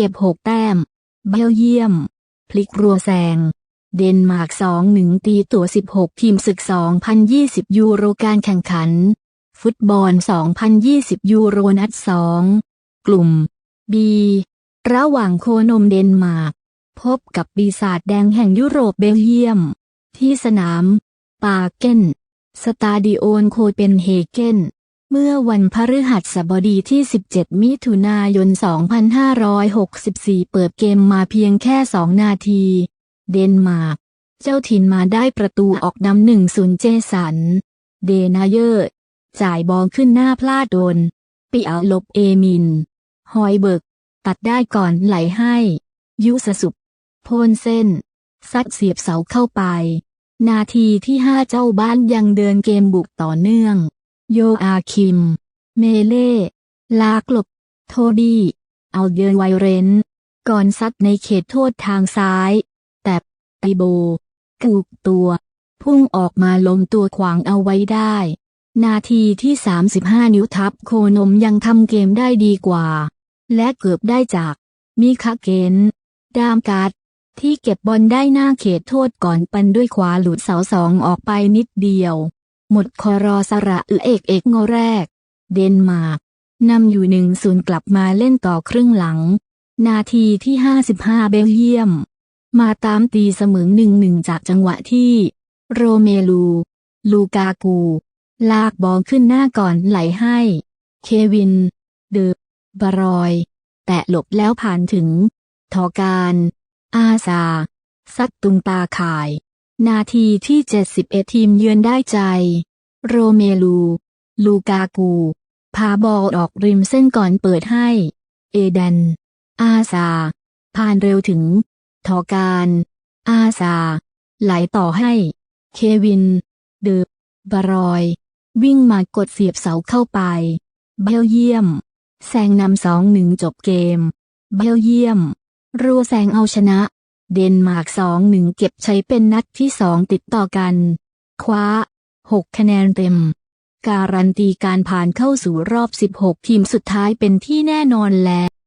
เก็บ 6 แต้ม เบลเยียม พลิกรัวแซง เดนมาร์ก2-1ตีตัว 16 ทีมศึก 2020 ยูโรการแข่งขัน ฟุตบอล 2020 ยูโรนัด 2 กลุ่ม B ระหว่างโคนมเดนมาร์ก พบกับปีศาจแดงแห่งยุโรปเบลเยียม ที่สนาม ปาเกนสตาดิโอนโคเปนเฮเกน เมื่อวันพฤหัสบดีที่ 17 มิถุนายน 2564 เปิดเกมมาเพียงแค่ 2 นาที เดนมาร์ก เจ้าถิ่นมาได้ประตูออกนำหนึ่งศูนย์เจสัน เดนาเยอร์ จ่ายบอลขึ้นหน้าพลาดโดน ปิอาลบเอมิน ฮอยเบิก ตัดได้ก่อนไหลให้ ยุสสุปโพนเส้น ซัดเสียบเสาเข้าไป นาทีที่ห้าเจ้าบ้านยังเดินเกมบุกต่อเนื่อง โยอาคิม เมเล่ ลากลบ โทดีเอาเดินไวเรน ก่อนซัดในเขตโทษทางซ้าย แต่ไอโบกูกตัว พุ่งออกมาล้มตัวขวางเอาไว้ได้ นาทีที่ 35 นิ้วทับโคนมยังทำเกมได้ดีกว่า และเกือบได้จาก มิคาเกน ดามการ์ดที่เก็บบอลได้หน้าเขตโทษก่อนปันด้วยขวาหลุดเสาสองออกไปนิดเดียว หมดคอรอสระอึเอกเอกงอแรก เดนมาร์กนำอยู่หนึ่งศูนย์กลับมาเล่นต่อครึ่งหลัง นาทีที่ 55 เบลเยียม มาตามตีเสมอหนึ่งหนึ่งจากจังหวะที่ โรเมลู ลูกากู ลากบอลขึ้นหน้าก่อนไหลให้ เควิน เดอบรอย แตะหลบแล้วผ่านถึง ทอการ อาซาซัดตุงตาข่าย นาทีที่ 71 ทีมเยือนได้ใจ โรเมลู ลูกากู พาบอลออกริมเส้นก่อนเปิดให้ เอเดน อาซา ผ่านเร็วถึง ทอการ อาซา ไหลต่อให้ เควิน เดอบารอย วิ่งมากดเสียบเสาเข้าไป เบลเยียม แซงนำสองหนึ่งจบเกม เบลเยียม รัวแซงเอาชนะ เดนมาร์กสองหนึ่งเก็บใช้เป็นนัดที่สองติดต่อกัน คว้า 6 คะแนนเต็ม การันตีการผ่านเข้าสู่รอบ 16 ทีมสุดท้ายเป็นที่แน่นอนแล้ว